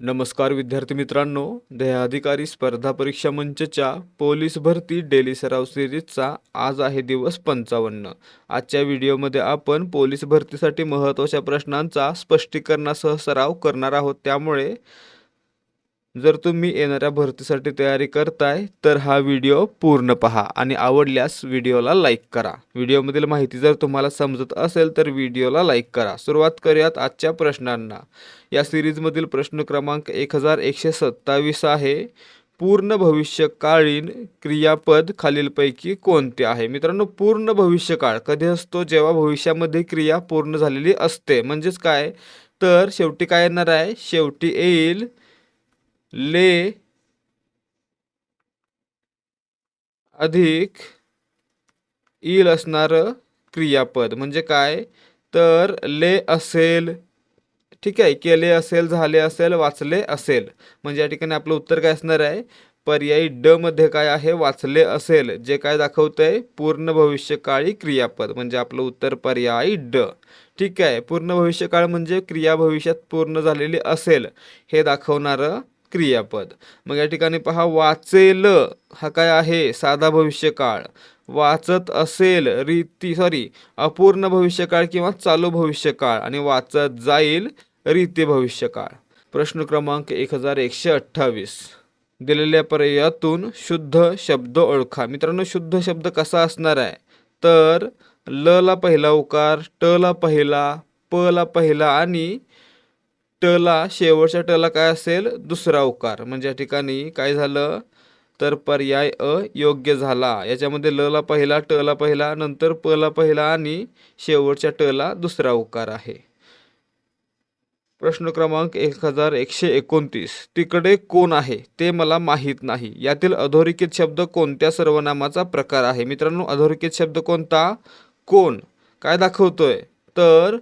नमस्कार विद्यार्थी मित्रांनो ध्येयाधिकारी स्पर्धा परीक्षा मंचच्या पोलीस भरती डेली सराव सिरीजचा आज आहे दिवस पंचावन्न. आजच्या व्हिडिओमध्ये आपण पोलीस भरतीसाठी महत्त्वाच्या प्रश्नांचा स्पष्टीकरणासह सराव करणार आहोत. त्यामुळे जर तुम्ही येणाऱ्या भरतीसाठी तयारी करताय तर हा व्हिडिओ पूर्ण पहा आणि आवडल्यास व्हिडिओला लाईक करा. व्हिडिओमधील माहिती जर तुम्हाला समजत असेल तर व्हिडिओला लाईक करा. सुरुवात करूयात आजच्या प्रश्नांना. या सिरीजमधील प्रश्न क्रमांक एक हजार एकशे सत्तावीस आहे. पूर्ण भविष्यकालीन क्रियापद खालीलपैकी कोणते आहे? मित्रांनो पूर्ण भविष्यकाळ कधी असतो? जेव्हा भविष्यामध्ये क्रिया पूर्ण झालेली असते. म्हणजेच काय? तर शेवटी काय येणार आहे? शेवटी येईल ले अधिक येईल असणारं क्रियापद. म्हणजे काय? तर ले असेल ठीक आहे केले असेल झाले असेल वाचले असेल. म्हणजे या ठिकाणी आपलं उत्तर काय असणार आहे? पर्यायी ड मध्ये काय आहे? वाचले असेल. जे काय दाखवतंय? पूर्ण भविष्यकाळी क्रियापद. म्हणजे आपलं उत्तर पर्यायी ड. ठीक आहे पूर्ण भविष्यकाळ म्हणजे क्रिया भविष्यात पूर्ण झालेली असेल. हे दाखवणारं क्रियापद. मग या ठिकाणी पहा वाचेल हा काय आहे? साधा भविष्यकाळ. वाचत असेल रीती सॉरी अपूर्ण भविष्यकाळ किंवा चालू भविष्यकाळ आणि वाचत जाईल रीती भविष्यकाळ. प्रश्न क्रमांक एक हजार एकशे अठ्ठावीस दिलेल्या पर्यायातून शुद्ध शब्द ओळखा. मित्रांनो शुद्ध शब्द कसा असणार आहे? तर ल ला पहिला उकार ट ला पहिला प ला पहिला आणि टला शेवटच्या टला काय असेल? दुसरा उकार. म्हणजे या ठिकाणी काय झालं? तर पर्याय अ योग्य झाला. याच्यामध्ये ल ला पहिला ट ला पहिला नंतर प ला पहिला आणि शेवटच्या ट ला दुसरा उकार आहे. प्रश्न क्रमांक एक हजार एकशे एकोणतीस तिकडे कोण आहे? ते मला माहीत नाही. यातील अधोरेखित शब्द कोणत्या सर्वनामाचा प्रकार आहे? मित्रांनो अधोरेखित शब्द कोणता? कोण? काय दाखवतोय? तर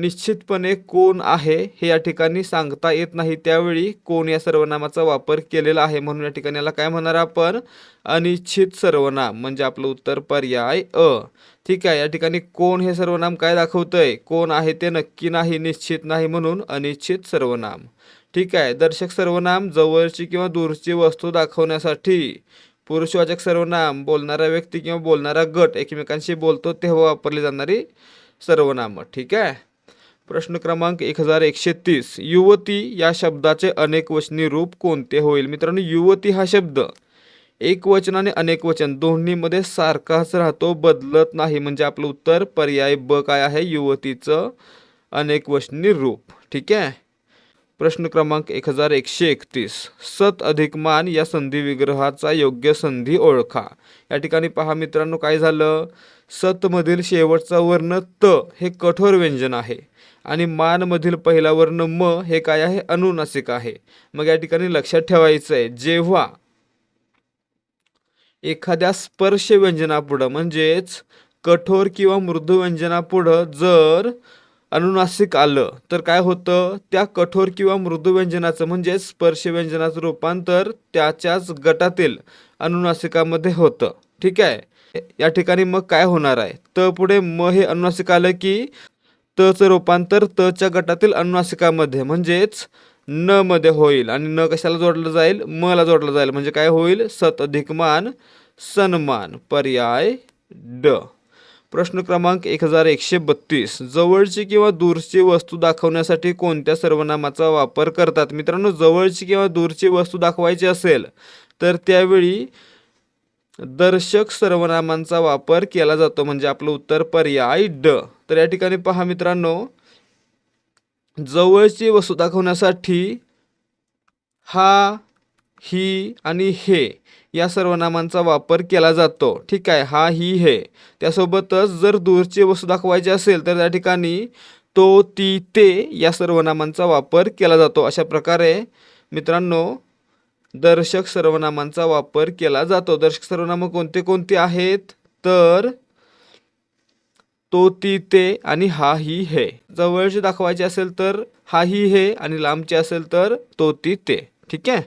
निश्चितपणे कोण आहे हे या ठिकाणी सांगता येत नाही. त्यावेळी कोण या सर्वनामाचा वापर केलेला आहे म्हणून या ठिकाणी याला काय म्हणणार आपण? अनिश्चित सर्वनाम म्हणजे आपलं उत्तर पर्याय अ. ठीक आहे या ठिकाणी कोण हे सर्वनाम काय दाखवतंय? कोण आहे ते नक्की नाही निश्चित नाही म्हणून अनिश्चित सर्वनाम. ठीक आहे दर्शक सर्वनाम जवळची किंवा दूरची वस्तू दाखवण्यासाठी पुरुषवाचक सर्वनाम बोलणारा व्यक्ती किंवा बोलणारा गट एकमेकांशी बोलतो तेव्हा वापरली जाणारी सर्वनामं. ठीक आहे? प्रश्न क्रमांक एक हजार एकशे तीस युवती या शब्दाचे अनेक वचनी रूप कोणते होईल? मित्रांनो युवती हा शब्द एक वचन आणि अनेक वचन दोन्हीमध्ये सारखाच राहतो बदलत नाही. म्हणजे आपलं उत्तर पर्याय ब काय आहे? युवतीचं अनेक वचनी रूप. ठीक आहे? प्रश्न क्रमांक एक हजार एकशे एकतीस सत अधिक मान या संधी विग्रहाचा योग्य संधी ओळखा. या ठिकाणी पहा मित्रांनो काय झालं? सतमधील शेवटचा वर्ण त हे कठोर व्यंजन आहे. आणि मानमधील पहिला वर्ण म हे काय आहे? अनुनासिक आहे. मग या ठिकाणी लक्षात ठेवायचं आहे जेव्हा एखाद्या स्पर्श व्यंजनापुढं म्हणजेच कठोर किंवा मृदू व्यंजनापुढं जर अनुनासिक आलं तर काय होतं? त्या कठोर किंवा मृदू व्यंजनाचं म्हणजे स्पर्श व्यंजनाचं रूपांतर त्याच्याच गटातील अनुनासिकामध्ये होतं. ठीक आहे? या ठिकाणी मग काय होणार आहे? तर पुढे म हे अनुनासिक आलं की तचं रूपांतर तच्या गटातील अनुनासिकामध्ये म्हणजेच न मध्ये होईल. आणि न कशाला जोडलं जाईल? मला जोडलं जाईल. म्हणजे काय होईल? सत अधिकमान सन्मान पर्याय ड. प्रश्न क्रमांक एक हजार एकशे बत्तीस जवळची किंवा दूरची वस्तू दाखवण्यासाठी कोणत्या सर्वनामाचा वापर करतात? मित्रांनो जवळची किंवा दूरची वस्तू दाखवायची असेल तर त्यावेळी दर्शक सर्वनामांचा वापर केला जातो म्हणजे आपलं उत्तर पर्याय ड. तर या ठिकाणी पहा मित्रांनो जवळची वस्तू दाखवण्यासाठी हा ही आणि हे या सर्वनामांचा वापर केला जातो. ठीक आहे हा ही हे. त्यासोबतच जर दूरची वस्तू दाखवायची असेल तर त्या ठिकाणी तो ती ते या सर्वनामांचा वापर केला जातो. अशा प्रकारे मित्रांनो दर्शक सर्वनामांचा वापर केला जातो. दर्शक सर्वनामं कोणते कोणते आहेत? तर तो ती ते आणि हा ही हे. जवळचे दाखवायचे असेल तर हा ही हे आणि लांबचे असेल तर तो ती ते. ठीक आहे?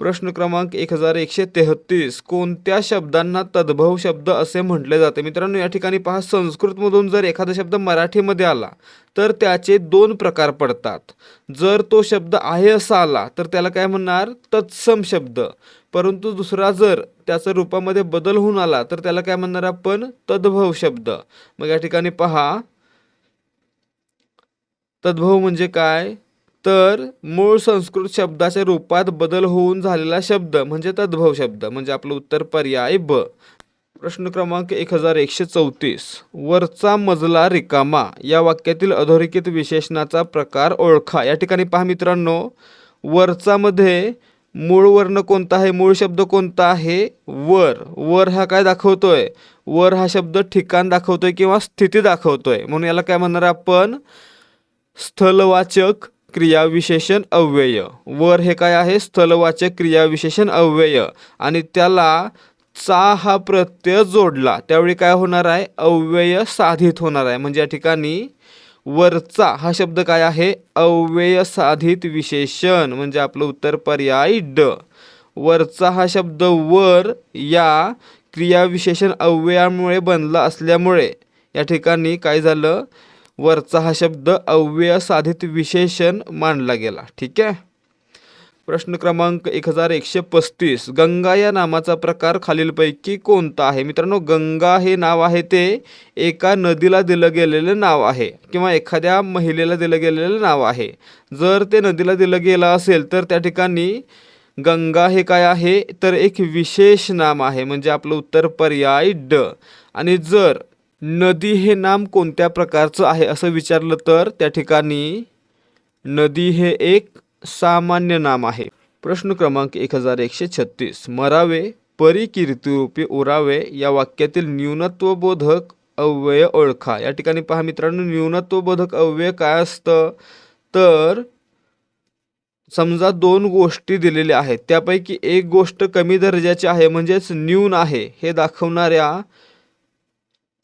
प्रश्न क्रमांक एक हजार एकशे तेहतीस. कोणत्या शब्दांना तद्भव शब्द असे म्हटले जाते? मित्रांनो या ठिकाणी पहा संस्कृतमधून जर एखादा शब्द मराठीमध्ये आला तर त्याचे दोन प्रकार पडतात. जर तो शब्द आहे असा आला तर त्याला काय म्हणणार? तत्सम शब्द. परंतु दुसरा जर त्याचा रूपामध्ये बदल होऊन आला तर त्याला काय म्हणणार आपण? तद्भव शब्द. मग या ठिकाणी पहा तद्भव म्हणजे काय? तर मूळ संस्कृत शब्दाच्या रूपात बदल होऊन झालेला शब्द म्हणजे तद्भव शब्द म्हणजे आपलं उत्तर पर्याय ब. प्रश्न क्रमांक एक हजार एकशे चौतीस वरचा मजला रिकामा. या वाक्यातील अधोरेखित विशेषणाचा प्रकार ओळखा. या ठिकाणी पहा मित्रांनो वरचामध्ये मूळ वर्ण कोणता आहे? मूळ शब्द कोणता आहे? वर. वर हा काय दाखवतोय? वर हा शब्द ठिकाण दाखवतोय किंवा स्थिती दाखवतोय. म्हणून याला काय म्हणणार आपण? स्थलवाचक क्रियाविशेषण अव्यय. वर हे काय आहे? स्थलवाचक क्रियाविशेषण अव्यय. आणि त्याला चा हा प्रत्यय जोडला. त्यावेळी काय होणार आहे? अव्यय साधित होणार आहे. म्हणजे या ठिकाणी वरचा हा शब्द काय आहे? अव्यय साधित विशेषण. म्हणजे आपलं उत्तर पर्याय ड. वरचा हा शब्द वर या क्रियाविशेषण अव्ययामुळे बनला असल्यामुळे या ठिकाणी काय झालं? वरचा हा शब्द अव्यय साधित विशेषण मानला गेला. ठीक आहे? प्रश्न क्रमांक एक हजार एकशे पस्तीस गंगा या नामाचा प्रकार खालीलपैकी कोणता आहे? मित्रांनो गंगा हे नाव आहे ते एका नदीला दिलं गेलेलं नाव आहे किंवा एखाद्या महिलेला दिलं गेलेलं नाव आहे. जर ते नदीला दिलं गेलं असेल तर त्या ठिकाणी गंगा हे काय आहे? तर एक विशेष नाम आहे म्हणजे आपलं उत्तर पर्याय ड. आणि जर नदी हे नाम कोणत्या प्रकारचं आहे असं विचारलं तर त्या ठिकाणी नदी हे एक सामान्य नाम आहे. प्रश्न क्रमांक एक हजार एकशे छत्तीस मरावे परिकीर्तिरूपी उरावे या वाक्यातील न्यूनत्वबोधक अव्यय ओळखा. या ठिकाणी पहा मित्रांनो न्यूनत्वबोधक अव्यय काय असतं? तर समजा दोन गोष्टी दिलेल्या आहेत. त्यापैकी एक गोष्ट कमी दर्जाची आहे म्हणजेच न्यून आहे. हे दाखवणाऱ्या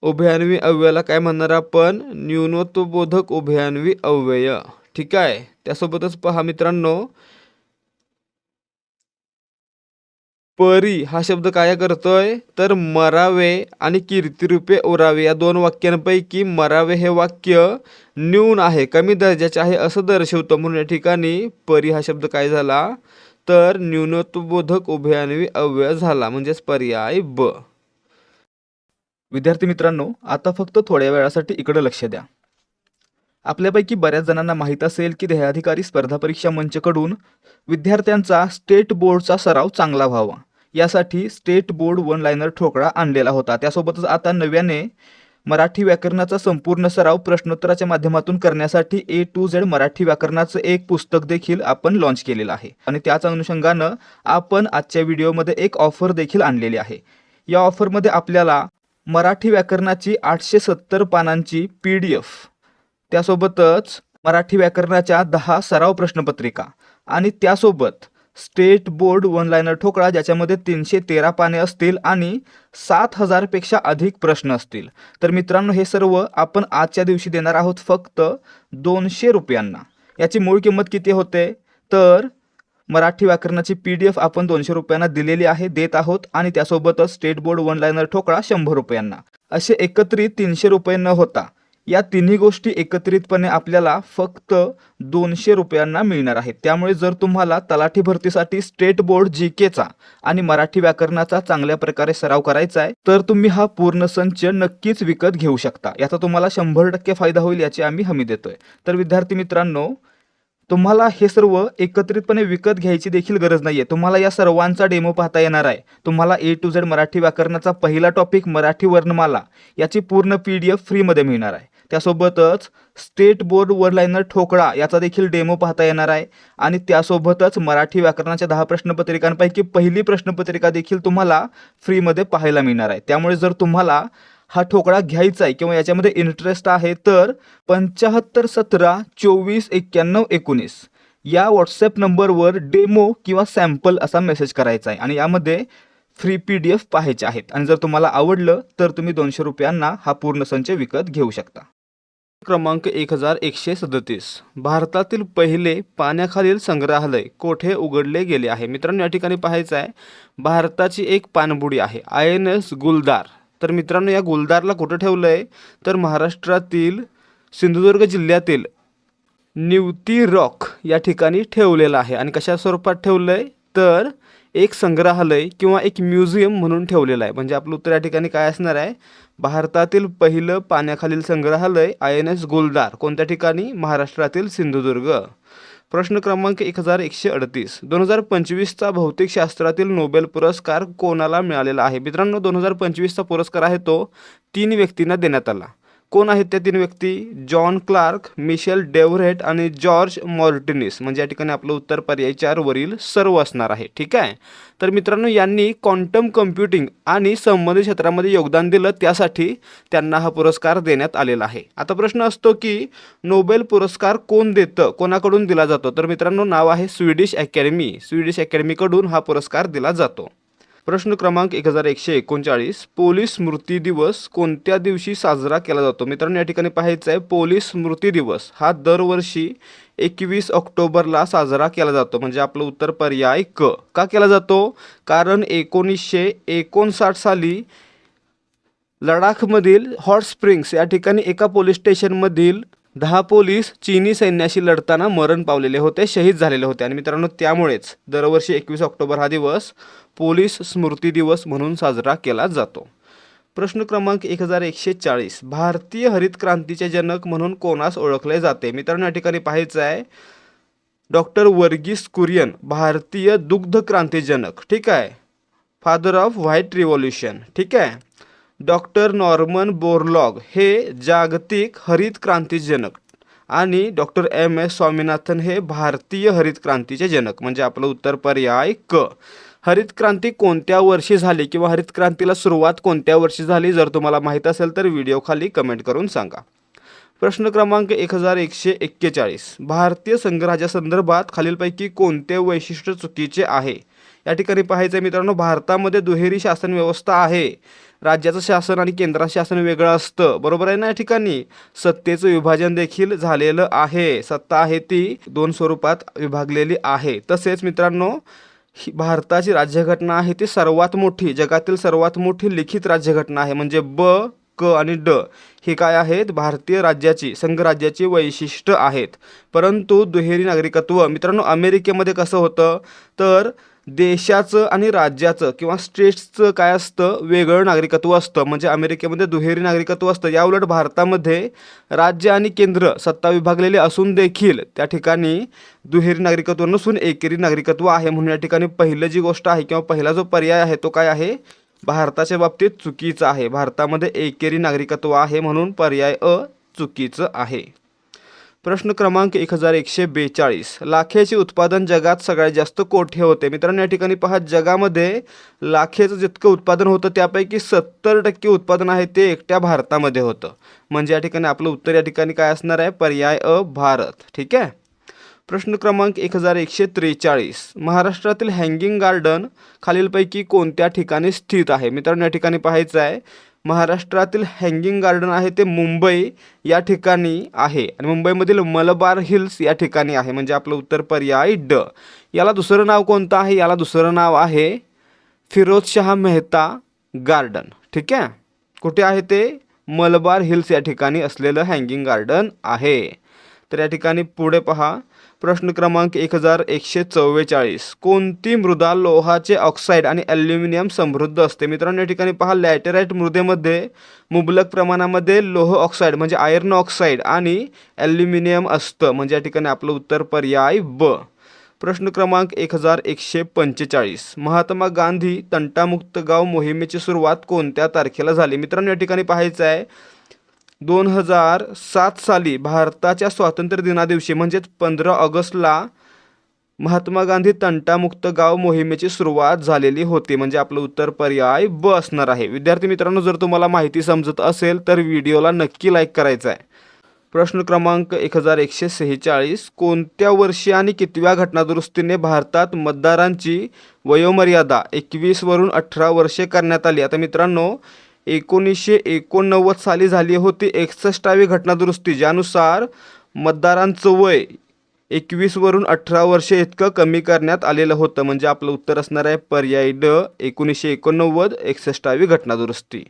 उभयान्वी अव्ययाला काय म्हणणार आपण? न्यूनत्वबोधक उभयान्वी अव्यय. ठीक आहे त्यासोबतच पहा मित्रांनो. परी हा शब्द काय करतोय? तर मरावे आणि कीर्तिरूपे ओरावे या दोन वाक्यांपैकी मरावे हे वाक्य न्यून आहे कमी दर्जाचे आहे असं दर्शवतं. म्हणून या ठिकाणी परी हा शब्द काय झाला? तर न्यूनत्वबोधक उभयान्वी अव्यय झाला. म्हणजेच पर्याय ब. विद्यार्थी मित्रांनो आता फक्त थोड्या वेळासाठी इकडे लक्ष द्या. आपल्यापैकी बऱ्याच जणांना माहीत असेल की ध्येयाधिकारी स्पर्धा परीक्षा मंचकडून विद्यार्थ्यांचा स्टेट बोर्डचा सराव चांगला व्हावा. यासाठी स्टेट बोर्ड वन लायनर ठोकळा आणलेला होता. त्यासोबतच आता नव्याने मराठी व्याकरणाचा संपूर्ण सराव प्रश्नोत्तराच्या माध्यमातून करण्यासाठी ए टू झेड मराठी व्याकरणाचं एक पुस्तक देखील आपण लॉन्च केलेलं आहे. आणि त्याच अनुषंगानं आपण आजच्या व्हिडिओमध्ये एक ऑफर देखील आणलेली आहे. या ऑफरमध्ये आपल्याला मराठी व्याकरणाची आठशे सत्तर पानांची पी डी एफ. त्यासोबतच मराठी व्याकरणाच्या दहा सराव प्रश्नपत्रिका आणि त्यासोबत स्टेट बोर्ड वन लायनर ठोकळा ज्याच्यामध्ये तीनशे तेरा पाने असतील आणि सात हजारपेक्षा अधिक प्रश्न असतील. तर मित्रांनो हे सर्व आपण आजच्या दिवशी देणार आहोत फक्त दोनशे रुपयांना. याची मूळ किंमत किती होते? तर मराठी व्याकरणाची पी डी एफ आपण दोनशे रुपयांना दिलेली आहे देत आहोत आणि त्यासोबतच स्टेट बोर्ड वन लायनर ठोकळा शंभर रुपयांना. असे एकत्रित तीनशे रुपये न होता या तिन्ही गोष्टी एकत्रितपणे आपल्याला फक्त दोनशे रुपयांना मिळणार आहेत. त्यामुळे जर तुम्हाला तलाठी भरतीसाठी स्टेट बोर्ड जी केचा आणि मराठी व्याकरणाचा चांगल्या प्रकारे सराव करायचा आहे तर तुम्ही हा पूर्ण संच नक्कीच विकत घेऊ शकता. याचा तुम्हाला शंभर टक्के फायदा होईल याची आम्ही हमी देतोय. तर विद्यार्थी मित्रांनो तुम्हाला हे सर्व एकत्रितपणे विकत घ्यायची देखील गरज नाही आहे तुम्हाला या सर्वांचा डेमो पाहता येणार आहे. तुम्हाला ए टू झेड मराठी व्याकरणाचा पहिला टॉपिक मराठी वर्णमाला याची पूर्ण पी डी एफ फ्रीमध्ये मिळणार आहे. त्यासोबतच स्टेट बोर्ड वरलायनर ठोकळा याचा देखील डेमो पाहता येणार आहे. आणि त्यासोबतच मराठी व्याकरणाच्या दहा प्रश्नपत्रिकांपैकी पहिली प्रश्नपत्रिका देखील तुम्हाला फ्रीमध्ये पाहायला मिळणार आहे. त्यामुळे जर तुम्हाला हा ठोकळा घ्यायचा आहे किंवा याच्यामध्ये इंटरेस्ट आहे तर पंच्याहत्तर सतरा चोवीस एक्क्याण्णव एकोणीस. या व्हॉट्सॲप नंबरवर डेमो किंवा सॅम्पल असा मेसेज करायचा आहे आणि यामध्ये फ्री पी डी एफ पाहायचे आहेत. आणि जर तुम्हाला आवडलं तर तुम्ही दोनशे रुपयांना हा पूर्ण संच विकत घेऊ शकता. क्रमांक एक हजार एकशे सदतीस. भारतातील पहिले पाण्याखालील संग्रहालय कोठे उघडले गेले आहे? मित्रांनो या ठिकाणी पाहायचं आहे भारताची एक पाणबुडी आहे आय एन एस गुलदार. तर मित्रांनो या गुलदारला कुठं ठेवलं आहे तर महाराष्ट्रातील सिंधुदुर्ग जिल्ह्यातील निवती रॉक या ठिकाणी ठेवलेला आहे. आणि कशा स्वरूपात ठेवलं आहे तर एक संग्रहालय किंवा एक म्युझियम म्हणून ठेवलेलं आहे. म्हणजे आपलं उत्तर या ठिकाणी काय असणार आहे? भारतातील पहिलं पाण्याखालील संग्रहालय आय एन एस गुलदार. कोणत्या ठिकाणी? महाराष्ट्रातील सिंधुदुर्ग. प्रश्न क्रमांक एक हजार एकशे अडतीस. दोन हजार पंचवीसचा भौतिकशास्त्रातील नोबेल पुरस्कार कोणाला मिळालेला आहे? मित्रांनो दोन हजार पंचवीसचा पुरस्कार आहे तो तीन व्यक्तींना देण्यात आला. कोण आहेत त्या तीन व्यक्ती? जॉन क्लार्क मिशेल डेव्हरेट आणि जॉर्ज मॉर्टिनिस. म्हणजे या ठिकाणी आपलं उत्तर पर्याय चार वरील सर्व असणार आहे. ठीक आहे? तर मित्रांनो यांनी क्वांटम कम्प्युटिंग आणि संबंधित क्षेत्रामध्ये योगदान दिलं. त्यासाठी त्यांना हा पुरस्कार देण्यात आलेला आहे. आता प्रश्न असतो की नोबेल पुरस्कार कोण देतं? कोणाकडून दिला जातो? तर मित्रांनो नाव आहे स्वीडिश अकॅडमी. स्वीडिश अकॅडमीकडून हा पुरस्कार दिला जातो. प्रश्न क्रमांक एक हजार एकशे एकोणचाळीस पोलीस स्मृती दिवस कोणत्या दिवशी साजरा केला जातो? मित्रांनो या ठिकाणी पाहायचं आहे पोलीस स्मृती दिवस हा दरवर्षी एकवीस ऑक्टोबरला साजरा केला जातो. म्हणजे आपलं उत्तर पर्याय क. का केला जातो? कारण एकोणीसशे एकोणसाठ साली लडाखमधील हॉट स्प्रिंग्स या ठिकाणी एका पोलीस स्टेशनमधील दहा पोलीस चीनी सैन्याशी लढताना मरण पावलेले होते शहीद झालेले होते. आणि मित्रांनो त्यामुळेच दरवर्षी एकवीस ऑक्टोबर हा दिवस पोलीस स्मृती दिवस म्हणून साजरा केला जातो. प्रश्न क्रमांक एक हजार एकशे चाळीस भारतीय हरित क्रांतीचे जनक म्हणून कोणास ओळखले जाते? मित्रांनो या ठिकाणी पाहायचं आहे डॉक्टर वर्गीस कुरियन भारतीय दुग्ध क्रांतीजनक ठीक आहे? Father of white revolution. ठीक आहे? डॉक्टर नॉर्मन बोरलॉग हे जागतिक हरित क्रांतीजनक आणि डॉक्टर एम एस स्वामीनाथन हे भारतीय हरित क्रांतीचे जनक. म्हणजे आपलं उत्तर पर्याय क. हरित क्रांती कोणत्या वर्षी झाली किंवा हरित क्रांतीला सुरुवात कोणत्या वर्षी झाली? जर तुम्हाला माहीत असेल तर व्हिडिओखाली कमेंट करून सांगा. प्रश्न क्रमांक एक हजार एकशे एक्केचाळीस. भारतीय संघराज्या संदर्भात खालीलपैकी कोणते वैशिष्ट्य चुकीचे आहे? या ठिकाणी पाहायचं आहे मित्रांनो भारतामध्ये दुहेरी शासन व्यवस्था आहे. राज्याचं शासन आणि केंद्राचं शासन वेगळं असतं. बरोबर आहे ना या ठिकाणी? सत्तेचं विभाजन देखील झालेलं आहे. सत्ता आहे ती दोन स्वरूपात विभागलेली आहे. तसेच मित्रांनो ही भारताची राज्यघटना आहे ती सर्वात मोठी जगातील सर्वात मोठी लिखित राज्यघटना आहे. म्हणजे ब क आणि ड हे काय आहेत? भारतीय राज्याची संघराज्याची वैशिष्ट्य आहेत. परंतु दुहेरी नागरिकत्व मित्रांनो अमेरिकेमध्ये कसं होतं? तर देशाचं आणि राज्याचं किंवा स्टेट्सचं काय असतं? वेगळं नागरिकत्व असतं. म्हणजे अमेरिकेमध्ये दुहेरी नागरिकत्व असतं. या उलट भारतामध्ये राज्य आणि केंद्र सत्ता विभागलेले असून देखील त्या ठिकाणी दुहेरी नागरिकत्व नसून एकेरी नागरिकत्व आहे. म्हणून या ठिकाणी पहिलं जी गोष्ट आहे किंवा पहिला जो पर्याय आहे तो काय आहे? भारताच्या बाबतीत चुकीचं आहे. भारतामध्ये एकेरी नागरिकत्व आहे म्हणून पर्याय अ चुकीचं आहे. प्रश्न क्रमांक एक हजार एकशे बेचाळीस. लाखेचे उत्पादन जगात सगळ्यात जास्त कोठे होते? मित्रांनो या ठिकाणी पहा जगामध्ये लाखेचं जितकं उत्पादन होतं त्यापैकी सत्तर टक्के उत्पादन आहे ते एकट्या भारतामध्ये होतं. म्हणजे या ठिकाणी आपलं उत्तर या ठिकाणी काय असणार आहे? पर्याय अ भारत. ठीक आहे? प्रश्न क्रमांक एक हजार एकशे त्रेचाळीस. महाराष्ट्रातील हँगिंग गार्डन खालीलपैकी कोणत्या ठिकाणी स्थित आहे? मित्रांनो या ठिकाणी पाहायचं आहे महाराष्ट्रातील हँगिंग गार्डन आहे ते मुंबई या ठिकाणी आहे. आणि मुंबईमधील मलबार हिल्स या ठिकाणी आहे. म्हणजे आपलं उत्तर पर्याय ड. याला दुसरं नाव कोणतं आहे? याला दुसरं नाव आहे फिरोजशाह मेहता गार्डन ठीक आहे? कुठे आहे ते? मलबार हिल्स या ठिकाणी असलेलं हँगिंग गार्डन आहे. तर या ठिकाणी पुढे पहा. प्रश्न क्रमांक एक हजार एकशे चव्वेचाळीस. कोणती मृदा लोहाचे ऑक्साईड आणि ॲल्युमिनियम समृद्ध असते? मित्रांनो या ठिकाणी पहा लॅटेराईट मृदेमध्ये मुबलक प्रमाणामध्ये लोह ऑक्साईड म्हणजे आयर्न ऑक्साईड आणि ॲल्युमिनियम असतं. म्हणजे या ठिकाणी आपलं उत्तर पर्याय ब. प्रश्न क्रमांक एक हजार एकशे पंचेचाळीस. महात्मा गांधी तंटामुक्त गाव मोहिमेची सुरुवात कोणत्या तारखेला झाली? मित्रांनो या ठिकाणी पाहायचं आहे दोन हजार सात साली भारताच्या स्वातंत्र्य दिनादिवशी म्हणजेच पंधरा ऑगस्टला महात्मा गांधी तंटामुक्त गाव मोहिमेची सुरुवात झालेली होती. म्हणजे आपलं उत्तर पर्याय ब असणार आहे. विद्यार्थी मित्रांनो जर तुम्हाला माहिती समजत असेल तर व्हिडिओला नक्की लाईक करायचा आहे. प्रश्न क्रमांक एक हजार एकशे सेहेचाळीस कोणत्या वर्षी आणि कितव्या घटनादुरुस्तीने भारतात मतदारांची वयोमर्यादा एकवीसवरून अठरा वर्षे करण्यात आली? आता मित्रांनो एकोणीसशे एकोणनव्वद साली झाली होती एकसष्टावी घटनादुरुस्ती ज्यानुसार मतदारांचं वय एकवीसवरून अठरा वर्षे इतकं कमी करण्यात आलेलं होतं. म्हणजे आपलं उत्तर असणार आहे पर्याय ड एकोणीसशे एकोणनव्वद एकसष्टावी घटनादुरुस्ती.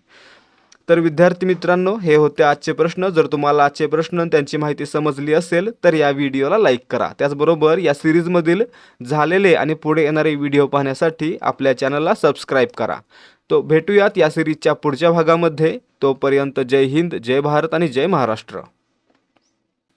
तर विद्यार्थी मित्रांनो हे होते आजचे प्रश्न. जर तुम्हाला आजचे प्रश्न त्यांची माहिती समजली असेल तर या व्हिडिओला लाईक करा. त्याचबरोबर या सिरीजमधील झालेले आणि पुढे येणारे व्हिडिओ पाहण्यासाठी आपल्या चॅनलला सबस्क्राईब करा. तो भेटूयात या सिरीजच्या पुढच्या भागामध्ये. तोपर्यंत जय हिंद जय भारत आणि जय महाराष्ट्र.